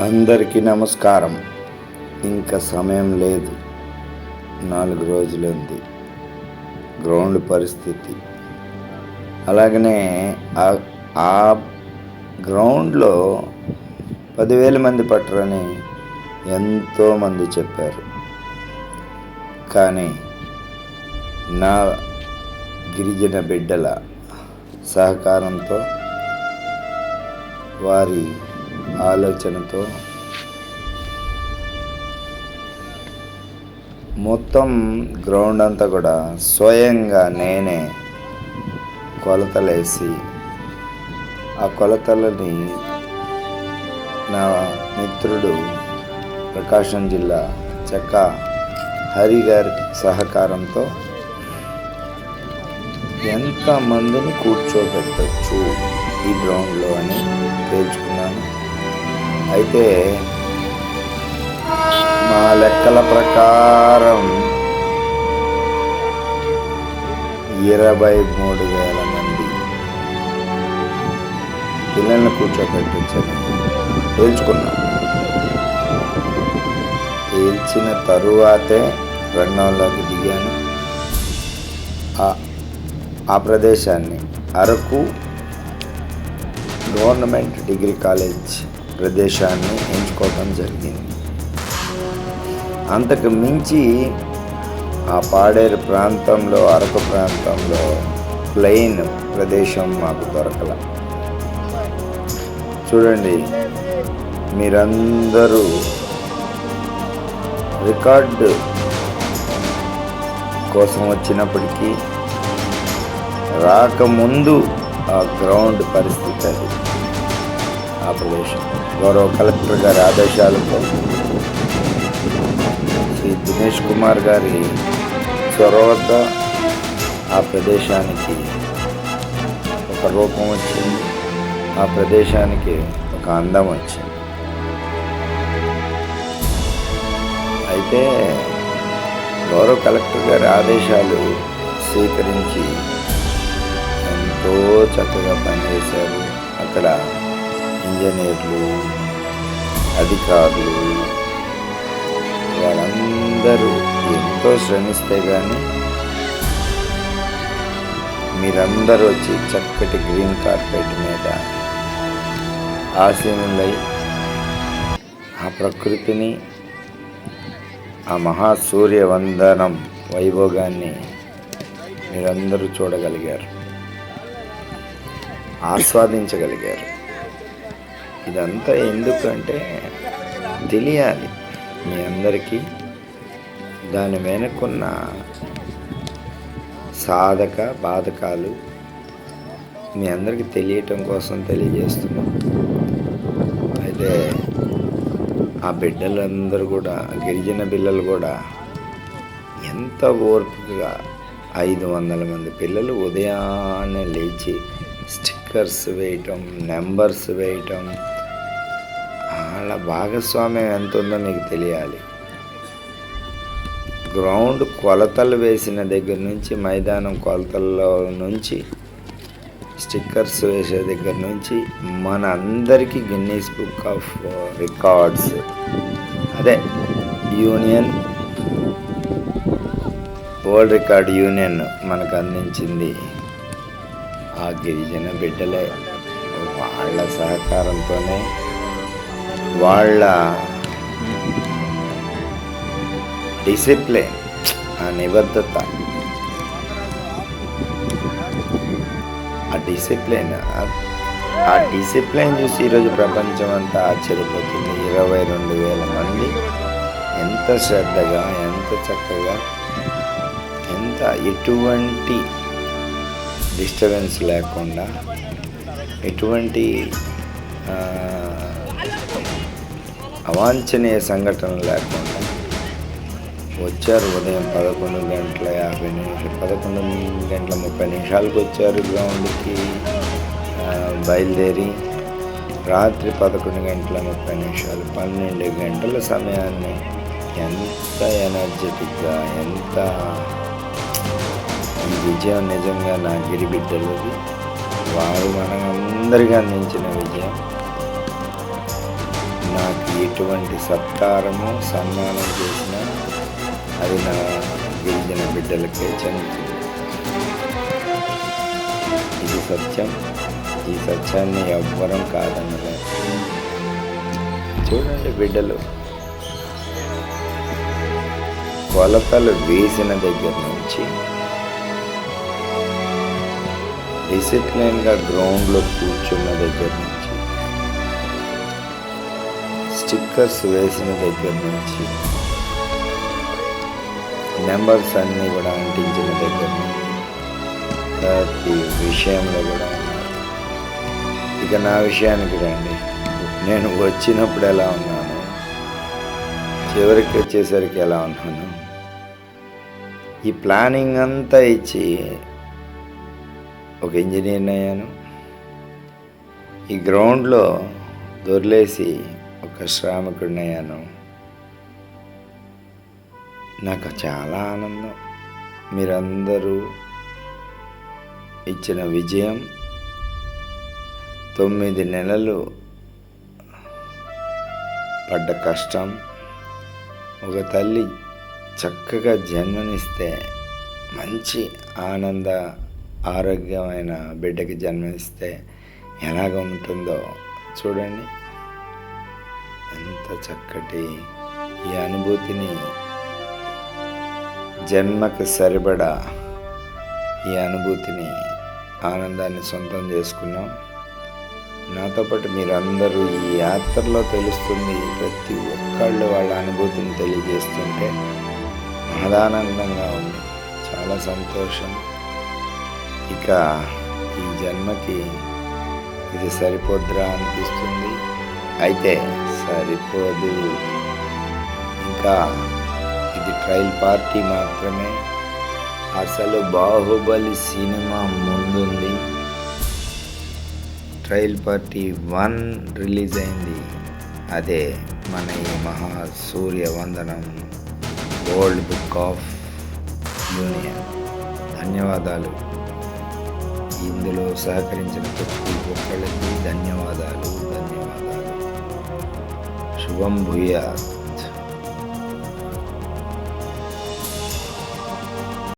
అందరికీ నమస్కారం. ఇంకా సమయం లేదు. నాలుగు రోజులుంది. గ్రౌండ్ పరిస్థితి. అలాగనే ఆ- ఆ గ్రౌండ్లో పదివేల మంది పట్టరని ఎంతోమంది చెప్పారు. కానీ నా గిరిజన బిడ్డల సహకారంతో వారి ఆలోచనతో మొత్తం గ్రౌండ్ అంతా కూడా స్వయంగా నేనే కొలతలేసి ఆ కొలతలని నా మిత్రుడు ప్రకాశం జిల్లా చెక్క హరి గారి సహకారంతో ఎంతమందిని కూర్చోబెట్టచ్చు ఈ గ్రౌండ్లో అని తేల్చుకున్నాను. అయితే మా లెక్కల ప్రకారం ఇరవై మూడు వేల మంది పిల్లల్ని కూర్చోబెట్టచ్చని తేల్చుకున్నాం. తేల్చిన తరువాతే రంగంలోకి దిగాను. ఆ- ఆ ప్రదేశాన్ని అరకు గవర్నమెంట్ డిగ్రీ కాలేజ్ ప్రదేశాన్ని ఎంచుకోవడం జరిగింది. అంతకు మించి ఆ పాడేరు ప్రాంతంలో అరకు ప్రాంతంలో ప్లెయిన్ ప్రదేశం మాకు దొరకల. చూడండి మీరందరూ రికార్డు కోసం వచ్చినప్పటికీ రాకముందు ఆ గ్రౌండ్ పరిస్థితి అది ఆ ప్రదేశం. గౌరవ కలెక్టర్ గారి ఆదేశాలతో శ్రీ దినేష్ కుమార్ గారి చొరవతో ఆ ప్రదేశానికి ఒక రూపం వచ్చింది. ఆ ప్రదేశానికి ఒక అందం వచ్చింది. అయితే గౌరవ కలెక్టర్ గారి ఆదేశాలు స్వీకరించి ఎంతో చక్కగా పనిచేశారు. అక్కడ ఇంజనీర్లు అధికారులు వాళ్ళందరూ ఎంతో శ్రమిస్తే కానీ మీరందరూ వచ్చి చక్కటి గ్రీన్ కార్పెట్ మీద ఆసీనులై ఆ ప్రకృతిని ఆ మహాసూర్య వందనం వైభోగాన్ని మీరందరూ చూడగలిగారు ఆస్వాదించగలిగారు. ఇదంతా ఎందుకంటే తెలియాలి మీ అందరికీ. దాని వెనుకున్న సాధక బాధకాలు మీ అందరికీ తెలియటం కోసం తెలియజేస్తున్నాం. అయితే ఆ బిడ్డలందరూ కూడా గిరిజన పిల్లలు కూడా ఎంత ఓర్పుగా ఐదు వందల మంది పిల్లలు ఉదయాన్నే లేచి స్టిక్కర్స్ వేయటం నెంబర్స్ వేయటం వాళ్ళ భాగస్వామ్యం ఎంత ఉందో నీకు తెలియాలి. గ్రౌండ్ కొలతలు వేసిన దగ్గర నుంచి మైదానం కొలతల్లో నుంచి స్టిక్కర్స్ వేసే దగ్గర నుంచి మన అందరికీ గిన్నీస్ బుక్ ఆఫ్ రికార్డ్స్ అదే యూనియన్ వరల్డ్ రికార్డ్ యూనియన్ మనకు అందించింది. ఆ గిరిజన బిడ్డలే వాళ్ళ సహకారంతోనే వాళ్ళ డిసిప్లిన్ ఆ నిబద్ధత. ఆ డిసిప్లిన్ ఆ డిసిప్లిన్ చూసి ఈరోజు ప్రపంచం అంతా ఆశ్చర్యపోతుంది. ఇరవై రెండు వేల మంది ఎంత శ్రద్ధగా ఎంత చక్కగా ఎంత ఎటువంటి డిస్టర్బెన్స్ లేకుండా ఎటువంటి అవాంఛనీయ సంఘటనలు లేకుండా వచ్చారు ఉదయం పదకొండు గంటల యాభై నిమిషాలు పదకొండు గంటల ముప్పై నిమిషాలకు వచ్చారు గ్రౌండ్కి బయలుదేరి రాత్రి పదకొండు గంటల ముప్పై నిమిషాలు పన్నెండు గంటల సమయాన్ని ఎంత ఎనర్జెటిక్గా ఎంత ఈ విజయం నిజంగా నా గిరిబిడ్డలది వారు మనందరికీ అందించిన విజయం. నాకు ఎటువంటి సత్కారము సన్మానం చేసినా అది నా గిరిజన బిడ్డలకే చెందుతుంది. ఇది సత్యం. ఈ సత్యాన్ని ఎవ్వరం కాదనలేదు చూడండి బిడ్డలు. కొలతలు వేసిన దగ్గర నుంచి డిసిప్లిన్గా గ్రౌండ్లో కూర్చున్న దగ్గర నుంచి స్టిక్కర్స్ వేసిన దగ్గర నుంచి నెంబర్స్ అన్నీ కూడా అంటించిన దగ్గర నుంచి ప్రతి విషయంలో కూడా ఇక నా విషయానికి రండి. నేను వచ్చినప్పుడు ఎలా ఉన్నాను? చివరికి వచ్చేసరికి ఎలా ఉన్నాను? ఈ ప్లానింగ్ అంతా ఇచ్చి ఒక ఇంజనీర్ని అయ్యాను. ఈ గ్రౌండ్లో దొర్లేసి ఒక శ్రామికుడినయ్యాను. నాకు చాలా ఆనందం. మీరందరూ ఇచ్చిన విజయం తొమ్మిది నెలలు పడ్డ కష్టం. ఒక తల్లి చక్కగా జన్మనిస్తే మంచి ఆనంద ఆరోగ్యమైన బిడ్డకి జన్మనిస్తే ఎలాగ ఉంటుందో చూడండి. ఎంత చక్కటి ఈ అనుభూతిని జన్మకు సరిపడా ఈ అనుభూతిని ఆనందాన్ని సొంతం చేసుకున్నాం. నాతో పాటు మీరందరూ ఈ యాత్రలో తెలుస్తుంది ప్రతి ఒక్కళ్ళు వాళ్ళ అనుభూతిని తెలియజేస్తుంటే మహదానందంగా ఉంది. చాలా సంతోషం. ఇక ఈ జన్మకి ఇది సరిపోద్రా అనిపిస్తుంది. అయితే సరిపోదు. ఇంకా ఇది ట్రయల్ పార్టీ మాత్రమే. అసలు బాహుబలి సినిమా ముందుంది. ట్రయల్ పార్టీ వన్ రిలీజ్ అయింది. అదే మన ఈ మహా సూర్య వందనం వరల్డ్ బుక్ ఆఫ్ యూనియన్. ధన్యవాదాలు. ఇందులో సహకరించిన ప్రతి ఒక్కళ్ళకి ధన్యవాదాలు ధన్యవాదాలు. शुभम भूया